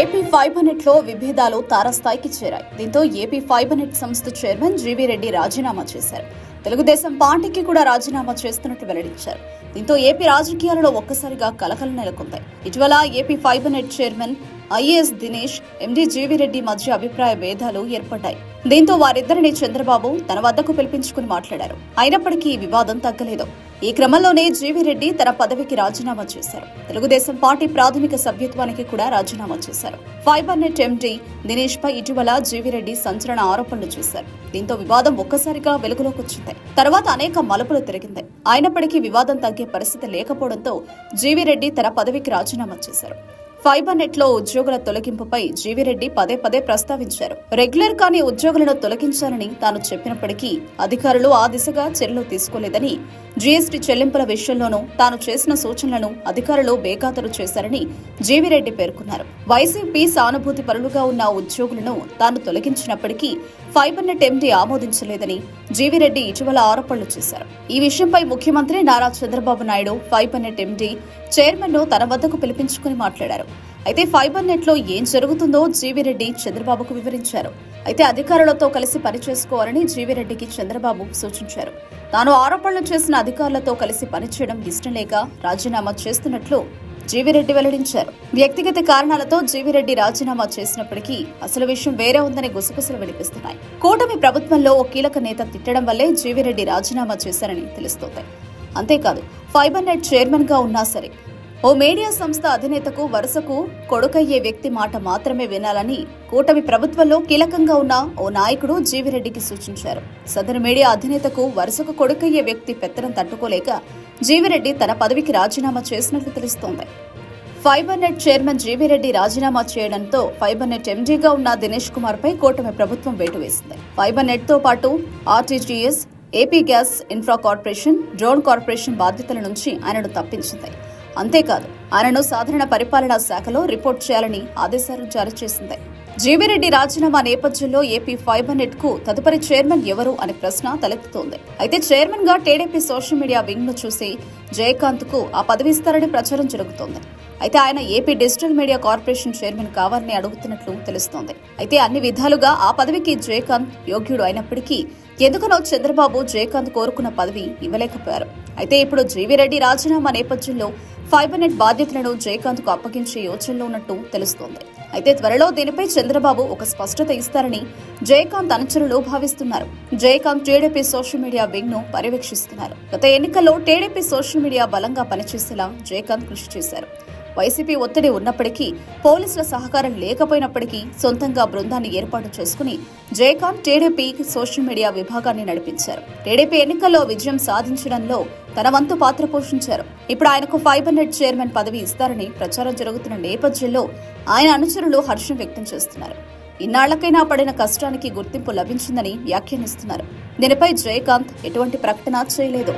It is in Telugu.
ఏపీ ఫైబర్నెట్లో విభేదాలు తారస్థాయికి చేరాయి. దీంతో ఏపీ ఫైబర్నెట్ సంస్థ చైర్మన్ జీవీ రెడ్డి రాజీనామా చేశారు. తెలుగుదేశం పార్టీకి కూడా రాజీనామా చేస్తున్నట్టు వెల్లడించారు. దీంతో ఏపీ రాజకీయాలలో ఒక్కసారిగా కలకలం నెలకొంది. ఇటీవల AP FiberNet chairman IAS Dinesh MD GV Reddy మధ్య అభిప్రాయ భేదాలు ఏర్పడ్డాయి. దీంతో వారిద్దరిని చంద్రబాబు తన వద్దకు పిలిపించుకుని మాట్లాడారు. అయినప్పటికీ ఈ వివాదం తగ్గలేదు. ఈ క్రమంలోనే జీవిరెడ్డి తన పదవికి రాజీనామా చేశారు. తెలుగుదేశం పార్టీ ప్రాథమిక సభ్యత్వానికి కూడా రాజీనామా చేశారు. ఫైబర్ నెట్ ఎండీ దినేష్ పై ఇటీవల జీవిరెడ్డి సంచలన ఆరోపణలు చేశారు. దీంతో వివాదం ఒక్కసారిగా వెలుగులోకి వచ్చింది. తర్వాత అనేక మలుపులు తిరిగింది. అయినప్పటికీ వివాదం తగ్గే పరిస్థితి లేకపోవడంతో జీవిరెడ్డి తన పదవికి రాజీనామా చేశారు. ఫైబర్ నెట్లో ఉద్యోగుల తొలగింపుపై జీవిరెడ్డి పదే పదే ప్రస్తావించారు. రెగ్యులర్ కాని ఉద్యోగులను తొలగించాలని తాను చెప్పినప్పటికీ అధికారులు ఆ దిశగా చర్యలు తీసుకోలేదని జీఎస్టీ చెల్లింపుల విషయంలోనూ తాను చేసిన సూచనలను అధికారులు బేఖాతరు చేశారని జీవిరెడ్డి పేర్కొన్నారు. వైసీపీ సానుభూతి పరులుగా ఉన్న ఉద్యోగులను తాను తొలగించినప్పటికీ ఫైబర్ నెట్ ఎండీ ఆమోదించలేదని జీవిరెడ్డి ఇటీవల ఆరోపణలు చేశారు. ఈ విషయంపై ముఖ్యమంత్రి Nara Chandrababu Naidu fiber net MD చైర్మన్ను తన వద్దకు పిలిపించుకుని మాట్లాడారు. అయితే ఫైబర్ నెట్లో ఏం జరుగుతుందో జీవిరెడ్డి చంద్రబాబుకు వివరించారు. అయితే అధికారులతో కలిసి పనిచేసుకోవాలని జీవిరెడ్డికి చంద్రబాబు సూచించారు. తాను ఆరోపణలు చేసిన అధికారులతో కలిసి పనిచేయడం ఇష్టం లేక రాజీనామా చేస్తున్నట్లు జీవిరెడ్డి వెల్లడించారు. వ్యక్తిగత కారణాలతో జీవిరెడ్డి రాజీనామా చేసినప్పటికీ అసలు విషయం వేరే ఉందని గుసగుసలు వినిపిస్తున్నాయి. కూటమి ప్రభుత్వంలో ఓ కీలక నేత తిట్టడం వల్లే జీవిరెడ్డి రాజీనామా చేశారని తెలుస్తోంది. అంతేకాదు ఫైబర్ నెట్ చైర్మన్గా ఉన్నా సరే ఓ మీడియా సంస్థ అధినేతకు వరుసకు కొడుకయ్యే వ్యక్తి మాట మాత్రమే వినాలని కూటమి ప్రభుత్వంలో కీలకంగా ఉన్న ఓ నాయకుడు జీవిరెడ్డికి సూచించారు. సదరు మీడియా అధినేతకు వరుసకు కొడుకయ్యే వ్యక్తి పెత్తనం తట్టుకోలేక జీవిరెడ్డి తన పదవికి రాజీనామా చేసినట్లు తెలుస్తోంది. ఫైబర్ నెట్ చైర్మన్ జీవిరెడ్డి రాజీనామా చేయడంతో ఫైబర్ నెట్ ఎండీగా ఉన్న దినేష్ కుమార్ పై కూటమి ప్రభుత్వం వేటు వేసింది. ఫైబర్ నెట్తో పాటు RTGS AP gas infra corporation drone corporation బాధ్యతల నుంచి ఆయనను తప్పించింది. అంతేకాదు ఆయనను సాధారణ పరిపాలనా శాఖలో రిపోర్ట్ చేయాలని ఆదేశాలు జారీ చేసింది. జీవిరెడ్డి రాజీనామా నేపథ్యంలో ఏపీ ఫైబర్ నెట్కు తదుపరి చైర్మన్ ఎవరు అనే ప్రశ్న తలెత్తుతోంది. అయితే చైర్మన్గా టీడీపీ సోషల్ మీడియా వింగ్ను చూసి జయకాంత్కు ఆ పదవి ఇస్తారని ప్రచారం జరుగుతోంది. అయితే ఆయన AP digital media corporation chairman కావాలని అడుగుతున్నట్లు తెలుస్తోంది. అయితే అన్ని విధాలుగా ఆ పదవికి జయకాంత్ యోగ్యుడు అయినప్పటికీ ఎందుకనో చంద్రబాబు జయకాంత్ కోరుకున్న పదవి ఇవ్వలేకపోయారు. అయితే ఇప్పుడు జీవిరెడ్డి రాజీనామా నేపథ్యంలో ఫైబర్ నెట్ బాధ్యతలను జయకాంత్కు అప్పగించే యోచనలో ఉన్నట్టు తెలుస్తోంది. అయితే త్వరలో దీనిపై చంద్రబాబు ఒక స్పష్టత ఇస్తారని జయకాంత్ అనుచరులు భావిస్తున్నారు. జయకాంత్ టీడీపీ సోషల్ మీడియా వింగ్ను పర్యవేక్షిస్తున్నారు. గత ఎన్నికల్లో టీడీపీ సోషల్ మీడియా బలంగా పనిచేసేలా జయకాంత్ కృషి చేశారు. వైసీపీ ఒత్తిడి ఉన్నప్పటికీ పోలీసుల సహకారం లేకపోయినప్పటికీ సొంతంగా బృందాన్ని ఏర్పాటు చేసుకుని జయకాంత్ టీడీపీ సోషల్ మీడియా విభాగాన్ని నడిపించారు. టీడీపీ ఎన్నికల్లో విజయం సాధించడంలో తన వంతు పాత్ర పోషించారు. ఇప్పుడు ఆయనకు ఫైబర్ నెట్ చైర్మన్ పదవి ఇస్తారని ప్రచారం జరుగుతున్న నేపథ్యంలో ఆయన అనుచరులు హర్షం వ్యక్తం చేస్తున్నారు. ఇన్నాళ్ళకైనా పడిన కష్టానికి గుర్తింపు లభించిందని వ్యాఖ్యానిస్తున్నారు. దీనిపై జయకాంత్ ఎటువంటి ప్రకటన చేయలేదు.